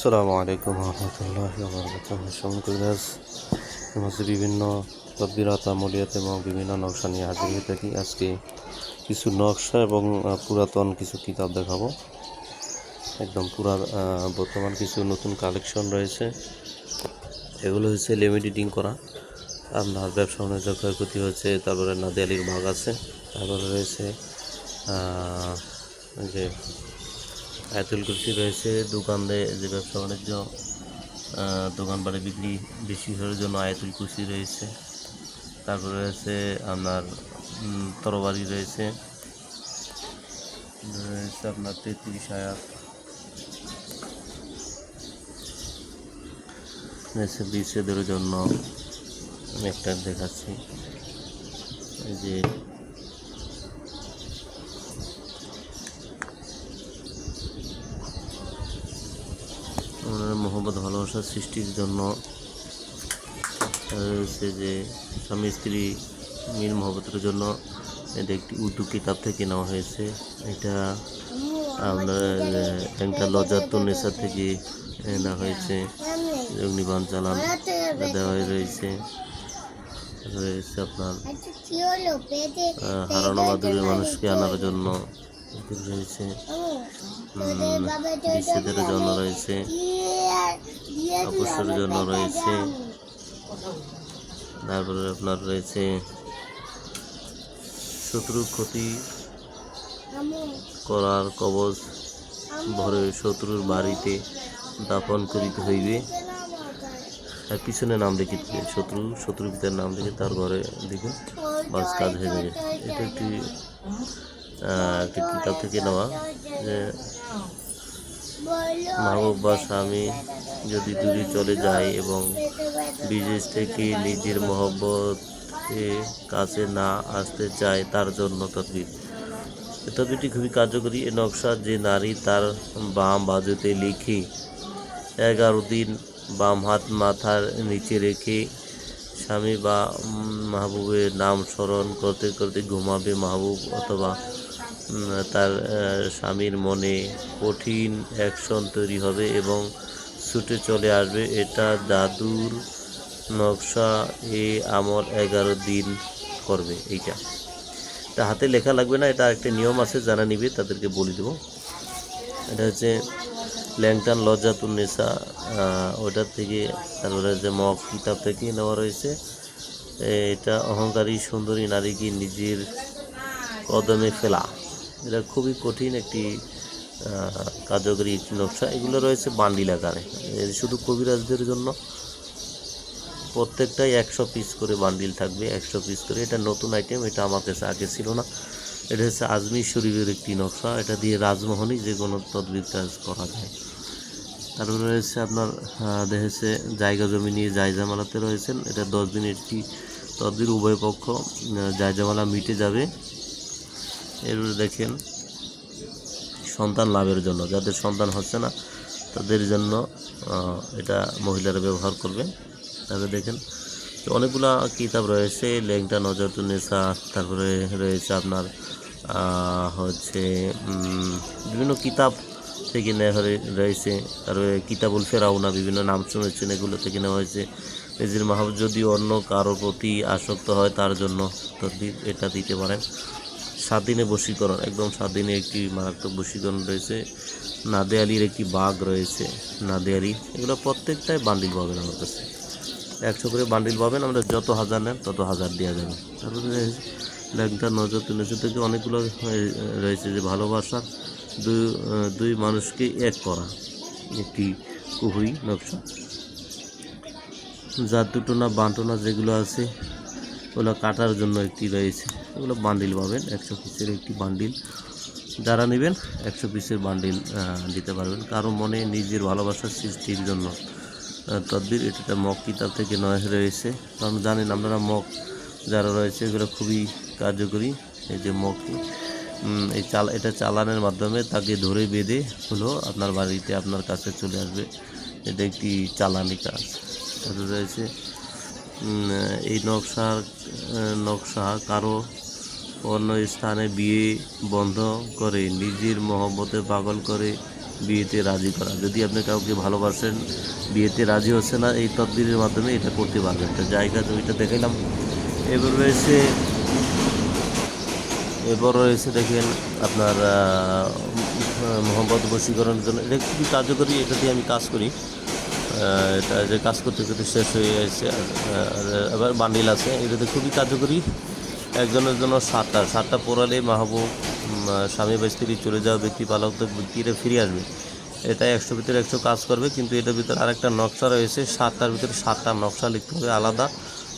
আসসালামু আলাইকুম রহমতুল্লাহ সমকবিরাজ মাঝে বিভিন্ন তদ্বিরাত আমলিয়াত এবং বিভিন্ন নকশা নিয়ে হাজির হয়ে থাকি। আজকে কিছু নকশা এবং পুরাতন কিছু কিতাব দেখাবো। একদম পুরা বর্তমান কিছু নতুন কালেকশন রয়েছে। এগুলো হচ্ছে লিমিটেডিং করা। আপনার ব্যবসা বাণিজ্য ক্ষয়ক্ষতি হয়েছে তারপরে নাদিয়ালির ভাগ আছে। তারপরে রয়েছে যে আয়াতুল কুরসি রয়েছে দোকানে যে ব্যবসা বাণিজ্য দোকান বাড়ি বিক্রি বেশি হওয়ার জন্য আয়াতুল কুরসি রয়েছে। তারপরে রয়েছে আপনার তরবারি রয়েছে। রয়েছে আপনার তেত্রিশ আয়াত। রয়েছে বিচ্ছেদের জন্য আমি একটা দেখাচ্ছি। যে আমাদের মোহাম্মদ ভালোবাসা সৃষ্টির জন্য রয়েছে যে স্বামী স্ত্রী মিল মহব্বতের জন্য এটা একটি উর্দু কিতাব থেকে নেওয়া হয়েছে। এটা আপনার একটা লজ্জাতুন নেশা থেকে নেওয়া হয়েছে। অগ্নিবাণ চালান দেওয়া রয়েছে। রয়েছে আপনার হারানো বা দূরের মানুষকে আনার জন্য। রয়েছে। উম, জন্য রয়েছে অবসরের জন্য রয়েছে তারপরে আপনার রয়েছে শত্রু ক্ষতি করার কবচ ভরে শত্রুর বাড়িতে দাপন করিতে হইবে। আর পিছনে নাম লিখে শত্রু শত্রু পিতার নাম লিখে তার ঘরে দিবেন বাস কাজ হয়ে যাবে। এটা একটি একটি কিতাব থেকে নেওয়া, যে মাহবুব বা স্বামী যদি দূরে চলে যায় এবং বিদেশ থেকে নিজের মহব্বত কাছে না আসতে চায়, তার জন্য তদবির। তদবিরটি খুবই কার্যকরী। এ নকশা যে নারী তার বাম বাজুতে লিখে এগারো দিন বাম হাত মাথার নিচে রেখে স্বামী বা মাহবুবের নাম স্মরণ করতে করতে ঘুমাবে মাহবুব অথবা তার স্বামীর মনে কঠিন অ্যাকশন তৈরি হবে এবং ছুটে চলে আসবে। এটা দাদুর নকশা, এ আমল এগারো দিন করবে, এইটা। এটা হাতে লেখা লাগবে না, এটা একটা নিয়ম আছে, যারা নিবে তাদেরকে বলে দেবো। এটা হচ্ছে ল্যাংটান লজ্জাতুন নেশা ওটার থেকে তারপরে যে মগ কিতাব থেকে নেওয়া রয়েছে। এটা অহংকারী সুন্দরী নারীকে নিজের কদমে ফেলা। এটা খুবই কঠিন একটি কার্যকরী একটি নকশা। এগুলো রয়েছে বান্ডিল আকারে। শুধু কবিরাজদের জন্য। প্রত্যেকটাই একশো পিস করে বান্ডিল থাকবে, একশো পিস করে। এটা নতুন আইটেম এটা আমার কাছে আগে ছিল না। এটা হচ্ছে আজমির শরীফের একটি নকশা। এটা দিয়ে রাজমোহনই যে কোনো তদবির কাজ করা যায়। তারপরে রয়েছে আপনার দেখেছে জায়গা জমি নিয়ে জায়জামালাতে রয়েছেন। এটা দশ দিনের একটি তদবির, উভয় পক্ষ জায়জামালা মিটে যাবে। এরপরে দেখেন, সন্তান লাভের জন্য, যাদের সন্তান হচ্ছে না, তাদের জন্য এটা মহিলারা ব্যবহার করবে তারপরে দেখেন, তো অনেকগুলা কিতাব রয়েছে, লেংটা নজরতুন্নেসা তারপরে রয়েছে আপনার হচ্ছে বিভিন্ন কিতাব থেকে নেওয়া রয়েছে। তারপরে কিতাবুল ফেরাউনা, বিভিন্ন নাম শুনেছেন, এগুলো থেকে নেওয়া হয়েছে। নিজের মাহবুব যদি অন্য কারোর প্রতি আসক্ত হয়, তার জন্য তদবির এটা দিতে পারেন। সাত দিনে বশীকরণ, একদম সাত দিনে একটি মারাত্মক বশীকরণ রয়েছে। নাদে আলীর একটি বাঘ রয়েছে নাদে আলী এগুলো প্রত্যেকটাই বান্ডিল পাবেন আমার কাছে। একশো করে বান্ডিল পাবেন, আমরা যত হাজার নেন তত হাজার দেওয়া যাবে। তারপরে নজর তুলেছে থেকে অনেকগুলো রয়েছে যে ভালোবাসা, দুই দুই মানুষকে এক করা, একটি কুহুই নকশা। যার দুটো না বান্টনা যেগুলো আছে, ওগুলো কাটার জন্য একটি রয়েছে। ওগুলো বান্ডিল পাবেন একশো পিসের একটি বান্ডিল। যারা নেবেন একশো পিসের বান্ডিল দিতে পারবেন। কারও মনে নিজের ভালোবাসার সৃষ্টির জন্য। তদ্বির এটা মগ কিতাব থেকে নয় রয়েছে। কারণ জানেন আপনারা মগ যারা রয়েছে এগুলো খুবই কার্যকরী। এই যে উম, এই চাল এটা চালানের মাধ্যমে তাকে ধরে বেঁধে হলো আপনার বাড়িতে আপনার কাছে চলে আসবে। এটা একটি চালানি কাজ। রয়েছে এই নকশার নকশা কারও অন্য স্থানে বিয়ে বন্ধ করে, নিজের মহব্বতে পাগল করে বিয়েতে রাজি করা। যদি আপনি কাউকে ভালোবাসেন, বিয়েতে রাজি হচ্ছে না, এই তদবিরের মাধ্যমে এটা করতে পারবেন। তো জায়গা জমিটা দেখাইলাম এবার রয়েছে এবার রয়েছে দেখেন আপনার মোহাম্মদ বশীকরণের জন্য। এটা খুবই কার্যকরী, এটা দিয়ে আমি কাজ করি। এটা যে কাজ করতে করতে শেষ হয়ে গেছে আবার বান্ডিল আছে। এটাতে খুবই কার্যকরী। একজনের জন্য সাতটা সাতটা পড়ালে মাহবুব স্বামী বা স্ত্রী চলে যাওয়া ব্যক্তি, পালক ব্যক্তিরা ফিরে আসবে। এটা একশো ভিতরে একশো কাজ করবে, কিন্তু এটার ভিতরে আরেকটা নকশা রয়েছে। সাতটার ভিতরে সাতটা নকশা লিখতে হবে আলাদা।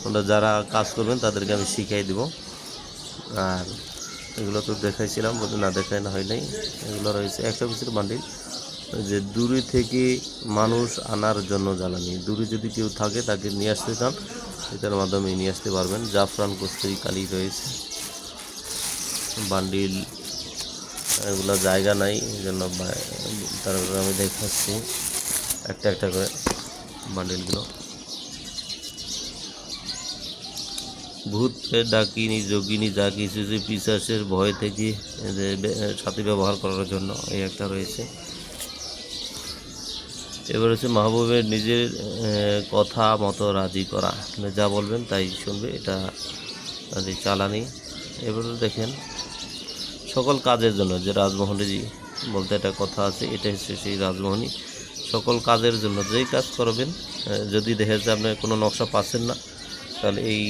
ওটা যারা কাজ করবেন, তাদেরকে আমি শিখিয়ে দেবো। আর এগুলো তো দেখাইছিলাম বলতে না দেখাই না, হয় নাই। এগুলো রয়েছে একশো পিসের বান্ডিল। যে দূরে থেকে মানুষ আনার জন্য জ্বালানি। দূরে যদি কেউ থাকে, তাকে নিয়ে আসতে চান এটার মাধ্যমে নিয়ে আসতে পারবেন। জাফরান কস্তুরি কালি রয়েছে। বান্ডিল, এগুলো জায়গা নাই জন্য তারপরে আমি দেখাচ্ছি। একটা একটা করে বান্ডিলগুলো। ভূত ডাকিনী, যোগিনী, যা কিছু যে পিসাসের ভয় থেকে সাথে ব্যবহার করার জন্য এই একটা রয়েছে। এবার হচ্ছে মাহবুবের নিজের কথা মতো রাজি করা। যা বলবেন তাই শুনবে, এটা চালানি। এবার দেখেন, সকল কাজের জন্য যে রাজমোহনী বলতে একটা কথা আছে, এটা হচ্ছে সেই রাজমোহনী সকল কাজের জন্য যেই কাজ করবেন যদি দেখে যে আপনি কোনো নকশা পাচ্ছেন না, তাহলে এই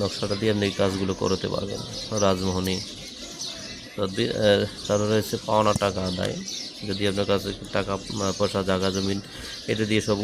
নকশাটা দিয়ে আপনি এই কাজগুলো করতে পারবেন। রাজমোহনী তারপরে হচ্ছে পাওনা টাকা আদায়। যদি আপনার কাছে টাকা পয়সা জায়গা জমিন এটা দিয়ে সব